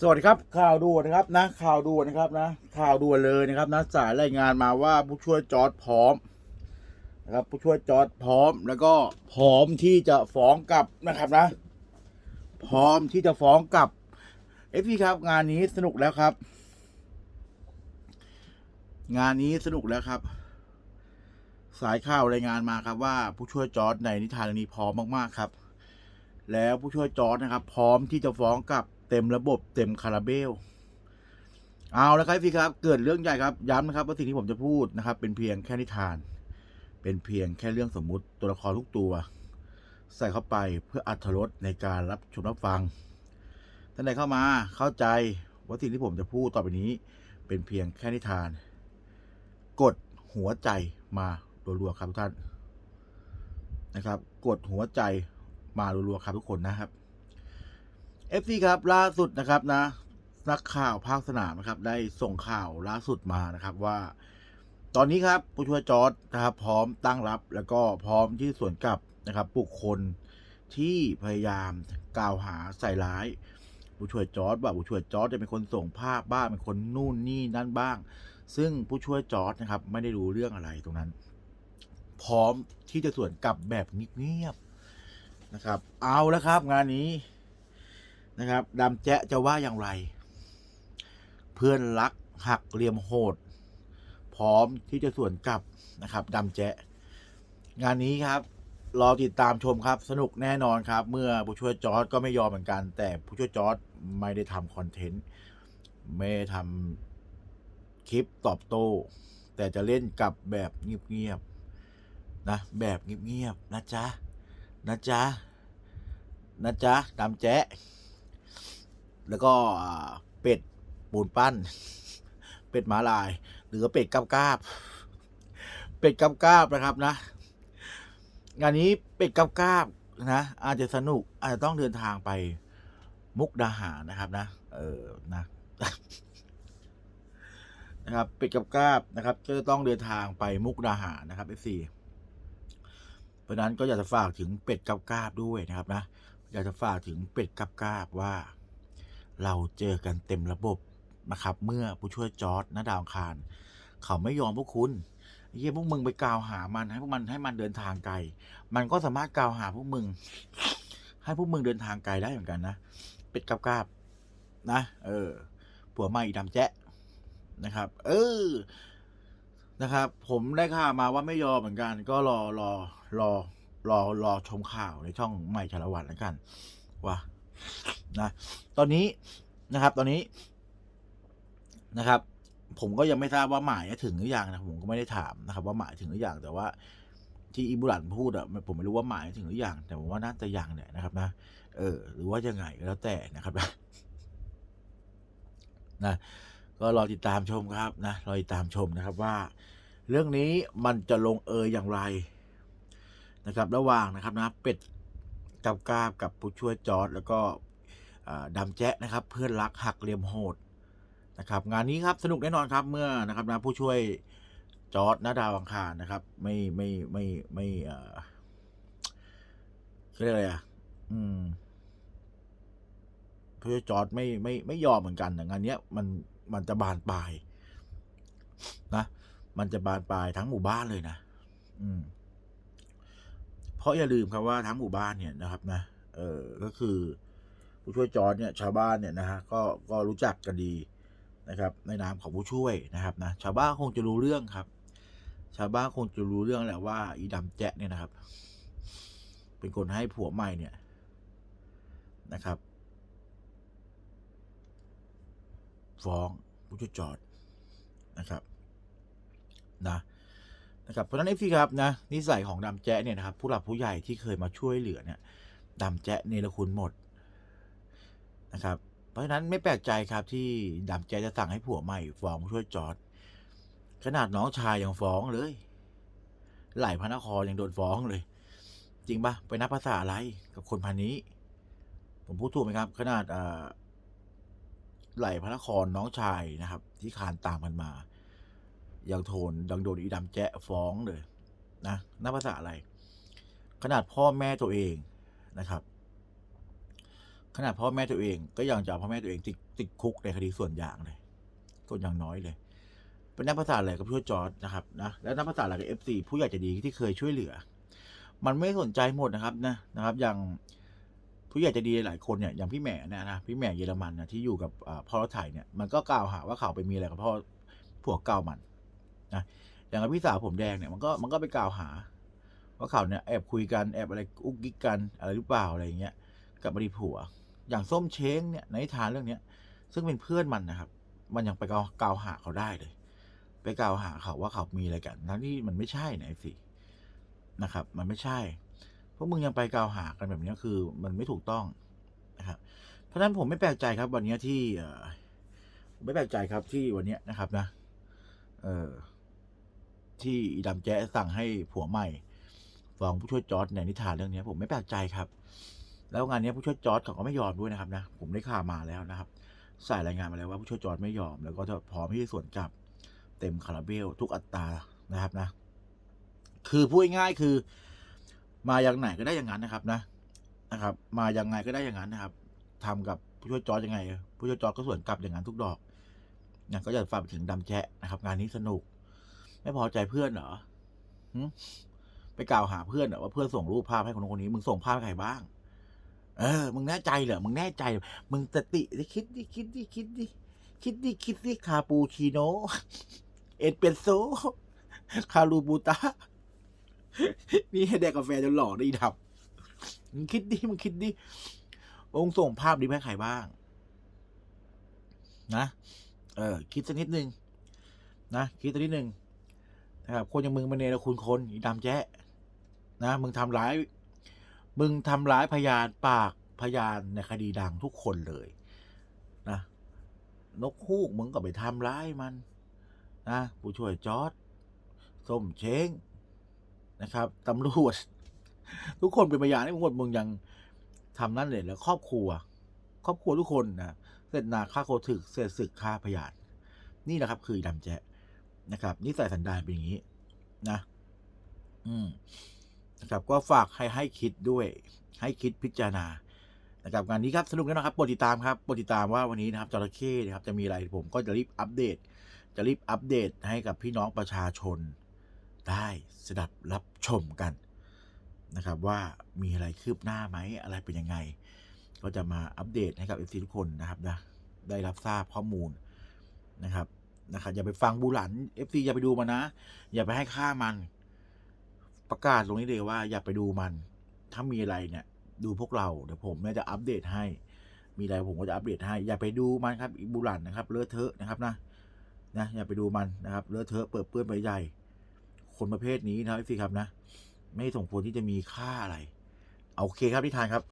สวัสดีครับข่าวด่วนนะครับนะข่าวด่วนนะครับนะข่าวด่วนเลยนะครับนะสายรายงานมาว่าผู้ช่วยจอร์ดพร้อมนะครับผู้ช่วยจอร์ดพร้อมแล้วก็พร้อมที่จะฟ้องกลับนะครับนะ พร้อมที่จะฟ้องกลับเอฟพี่ครับงานนี้สนุกแล้วครับ งานนี้สนุกแล้วครับ สายข่าวรายงานมาครับว่าผู้ช่วยจอร์ดในนิทานเรื่องนี้พร้อมมากๆครับ แล้วผู้ช่วยจอร์ดนะครับ พร้อมที่จะฟ้องกลับ เต็มระบบเต็มคาราเบล เอาแล้วครับพี่ครับ เกิดเรื่องใหญ่ครับ ย้ำนะครับว่าสิ่งที่ผมจะพูดนะครับ เป็นเพียงแค่นิทาน เป็นเพียงแค่เรื่องสมมุติตัวละครทุกตัว ใส่เข้าไปเพื่ออัธรสในการรับชมรับฟังท่านใดเข้ามาเข้าใจว่าสิ่งที่ผมจะพูดต่อไปนี้ เป็นเพียงแค่นิทาน กดหัวใจมารัวๆครับทุกท่านนะครับ กดหัวใจมารัวๆครับทุกคนนะครับ FC ครับล่าสุดนะครับนะ นักข่าวภาคสนามนะครับ ได้ส่งข่าวล่าสุดมานะครับว่า ตอนนี้ครับผู้ช่วยจอร์ดนะครับ พร้อมตั้งรับ แล้วก็พร้อมที่สวนกลับนะครับบุคคลที่พยายามกล่าวหาใส่ร้ายผู้ช่วยจอร์ดว่าผู้ช่วยจอร์ดจะเป็นคนส่งภาพบ้างเป็นคนนู่นนี่นั่นบ้าง ซึ่งผู้ช่วยจอร์ดนะครับ ไม่ได้รู้เรื่องอะไรตรงนั้น พร้อมที่จะสวนกลับแบบเงียบๆนะครับ เอาแล้วครับ งานนี้ นะครับดำแจ๊ะจะว่าอย่างไร เพื่อนรักหักเหลี่ยมโหด พร้อมที่จะส่วนกลับนะครับดำแจ๊ะ งานนี้ครับ รอติดตามชมครับ สนุกแน่นอนครับ เมื่อผู้ช่วยจอร์ดก็ไม่ยอมเหมือนกัน แต่ผู้ช่วยจอร์ดไม่ได้ทำคอนเทนต์ไม่ได้ทำคลิปตอบโต้ แต่จะเล่นกับแบบเงียบๆนะแบบเงียบๆนะจ๊ะนะจ๊ะนะจ๊ะดำแจ๊ะ แล้วก็เป็ดปูนปั้น เป็ดหมาลาย หรือเป็ดกาบกาบ เป็ดกาบกาบนะครับนะ งานนี้เป็ดกาบกาบนะอาจจะสนุกอาจจะต้องเดินทางไปมุกดาหารนะครับนะ เออนะนะครับเป็ดกับกาบนะครับ ก็จะต้องเดินทางไปมุกดาหารนะครับ f อฟซีเพราะฉะนั้นก็อยากจะฝากถึงเป็ดกับกาบด้วยนะครับนะ อยากจะฝากถึงเป็ดกับกาบว่า เราเจอกันเต็มระบบนะครับ เมื่อผู้ช่วยจอร์ดนะดาวคาร เขาไม่ยอมพวกคุณเยี่ยพวกมึงไปกล่าวหามันให้พวกมันให้มันเดินทางไกล มันก็สามารถกล่าวหาพวกมึง ให้พวกมึงเดินทางไกลได้เหมือนกันนะ เป็ดกับกาบนะ เออ ผัวใหม่ดำแจ๊ะนะครับ เออ นะครับ ผมได้ข่าวมาว่าไม่ยอมเหมือนกัน ก็รอรอรอรอรอชมข่าวในช่องใหม่ชาละวันแล้วกันว่า นะตอนนี้นะครับ ตอนนี้นะครับ ผมก็ยังไม่ทราบว่าหมายถึงหรือยังนะผมก็ไม่ได้ถามนะครับ ว่าหมายถึงหรือยังแต่ว่าที่อิบุรันพูดอะผมไม่รู้ว่าหมายถึงหรือยังแต่ผมว่าน่าจะยังเนี่ยนะครับ นะเออ หรือว่ายังไงก็แล้วแต่นะครับนะนะก็รอติดตามชมครับนะรอติดตามชมนะครับว่า เรื่องนี้มันจะลงเอยอย่างไรนะครับ ระหว่างนะครับนะเป็ด กับกาบกับผู้ช่วยจอร์ดแล้วก็ดำแจ๊ะนะครับ เพื่อนรักหักเหลี่ยมโหดนะครับ งานนี้ครับสนุกแน่นอนครับเมื่อนะครับนะผู้ช่วยจอร์ดนะดาวังคารนะครับ ไม่ไม่ไม่ไม่เอ่อเขาเรียกอะไรอะอืมผู้ช่วยจอร์ดไม่ไม่ไม่ยอมเหมือนกันนะงานเนี้ยมันมันจะบานปลายนะมันจะบานปลายทั้งหมู่บ้านเลยนะ อืม ราะอย่าลืมครับว่าทั้งหมู่บ้านเนี่ยนะครับนะเออก็คือผู้ช่วยจอร์ดเนี่ยชาวบ้านเนี่ยนะฮะก็ก็รู้จักกันดีนะครับ ในนามของผู้ช่วยนะครับนะชาวบ้านคงจะรู้เรื่องครับ ชาวบ้านคงจะรู้เรื่องแหละว่า อีดำแจ๊ะเนี่ยนะครับ เป็นคนให้ผัวใหม่เนี่ยนะครับ ฟ้องผู้ช่วยจอร์ดนะครับ นะ นะครับเพราะฉะนั้นเอฟซีครับนะนิสัยของดำแจ๊เนี่ยนะครับผู้หลักผู้ใหญ่ที่เคยมาช่วยเหลือเนี่ยดำแจ๊เนรคุณหมดนะครับ เพราะฉะนั้นไม่แปลกใจครับที่ดำแจ๊จะสั่งให้ผัวใหม่ฟ้องผู้ช่วยจอร์ดขนาดน้องชายยังฟ้องเลย ไหลพระนครยังโดนฟ้องเลย จริงปะไปนับภาษาอะไรกับคนพันนี้ ผมพูดถูกไหมครับ ขนาดอ่าไหลพระนครน้องชายนะครับ ที่คานตามกันมา ยังโทนดังโดนอีดำแจะฟ้องเลยนะนับภาษาอะไร ขนาดพ่อแม่ตัวเองนะครับ ขนาดพ่อแม่ตัวเอง ก็ยังจะเอาพ่อแม่ตัวเองติดติดคุกในคดีส่วนอย่างเลยส่วนอย่างน้อยเลย เป็นนักภาษาอะไรกับพี่จอร์ดนะครับนะแล้วนักภาษาอะไรกับเอฟซีผู้ใหญ่ใจะดีที่เคยช่วยเหลือ มันไม่สนใจหมดนะครับนะนะครับ อย่างผู้ใหญ่ใจะดีหลายคนเนี่ยอย่างพี่แหม่นะนะพี่แหม่เยอรมันนะที่อยู่กับพ่อรถไถเนี่ยมันก็กล่าวหาว่าเขาไปมีอะไรกับพ่อผัวเก่ามัน นะอย่างกับพี่สาวผมแดงเนี่ยมันก็มันก็ไปกล่าวหา ว่าเขาเนี่ยแอบคุยกันแอบอะไรอุกกิกกันอะไรหรือเปล่าอะไรอย่างเงี้ยกับอดีตผัว อย่างส้มเช้งเนี่ยในนิทานเรื่องเนี้ย ซึ่งเป็นเพื่อนมันนะครับ มันยังไปกล่าวกล่าวหาเขาได้เลย ไปกล่าวหาเขาว่าเขามีอะไรกัน ทั้งที่มันไม่ใช่ไอ้สินะครับ มันไม่ใช่พวกมึงยังไปกล่าวหากันแบบนี้คือมันไม่ถูกต้องนะครับ เพราะฉะนั้นผมไม่แปลกใจครับ วันนี้ที่ไม่แปลกใจครับที่วันนี้นะครับนะ เออ ที่อีดำแจ๊สั่งให้ผัวใหม่ฟ้องผู้ช่วยจอร์ดในนิทานเรื่องนี้ผมไม่แปลกใจครับ แล้วงานนี้ผู้ช่วยจอร์ดเขาก็ไม่ยอมด้วยนะครับนะผมได้ข่าวมาแล้วนะครับใส่รายงานมาแล้วว่าผู้ช่วยจอร์ดไม่ยอม แล้วก็จะพร้อมที่จะสวนกลับเต็มคาราเบลทุกอัตรานะครับนะ คือพูดง่ายคือ มาอย่างไหนก็ได้อย่างนั้นนะครับนะนะครับ มาอยังไงก็ได้อย่างนั้นนะครับทำกับผู้ช่วยจอร์ดยังไง ผู้ช่วยจอร์ดก็สวนกลับอย่างนั้นทุกดอกนะก็จะฝากไปถึงดำแชะนะครับ งานนี้สนุก ไม่พอใจเพื่อนเหรอไปกล่าวหาเพื่อนเหรอว่าเพื่อนส่งรูปภาพให้คนนู้นคนนี้ มึงส่งภาพให้ใครบ้าง เออ มึงแน่ใจเหรอ มึงแน่ใจ มึงสติดิคิดดิคิดดิคิดดิคิดดิคิดดิคาปูชิโนเอสเปรสโซคารูบูตานี่ให้แดกกาแฟจนหล่อได้ดับมึงคิดดิมึงคิดดิองค์ส่งภาพนี้ให้ใครบ้าง นะ เออ คิดสักนิดนึงนะ คิดสักนิดนึง นะครับคนอย่างมึงมันเนรคุณคนอีดำแจ๊ะนะมึงทำร้าย มึงทำร้ายพยานปากพยานในคดีดังทุกคนเลยนะนกฮูกมึงก็ไปทำร้ายมันนะผู้ช่วยจอร์ดส้มเช้งนะครับตำรวจทุกคนเป็นพยานให้มึงหมดมึงยังทำนั่นเลยแล้วครอบครัว ครอบครัวทุกคนนะเสร็จนาค่าโคถึกเสร็จศึกค่าพยานนี่นะครับ คือดำแจ๊ะ นะครับนิสัยสันดานเป็นอย่างนี้นะ อืมนะครับ ก็ฝากให้ให้คิดด้วย ให้คิดพิจารณานะครับงานนี้ครับสนุกแน่นอนครับโปรดติดตามครับโปรดติดตามว่าวันนี้นะครับจระเข้นะครับจะมีอะไรผมก็จะรีบอัปเดต จะรีบอัปเดตให้กับพี่น้องประชาชน ได้สดับรับชมกันนะครับ ว่ามีอะไรคืบหน้าไหมอะไรเป็นยังไง ก็จะมาอัปเดตให้กับเอฟซีทุกคนนะครับนะได้รับทราบข้อมูลนะครับ นะครับอย่าไปฟังบูหลันเอฟซีอย่าไปดูมันนะ อย่าไปให้ค่ามัน ประกาศตรงนี้เลยว่า อย่าไปดูมัน ถ้ามีอะไรเนี่ย ดูพวกเราเดี๋ยวผมเนี่ยจะอัปเดตให้ มีอะไรผมก็จะอัปเดตให้ อย่าไปดูมันครับอีบุรันนะครับเลอะเทอะนะครับนะนะอย่าไปดูมันนะครับเลอะเทอะเปิดเปื้อนไปใหญ่คนประเภทนี้นะครับพี่ครับนะ ไม่ส่งผลที่จะมีค่าอะไรโอเคครับที่ทานครับ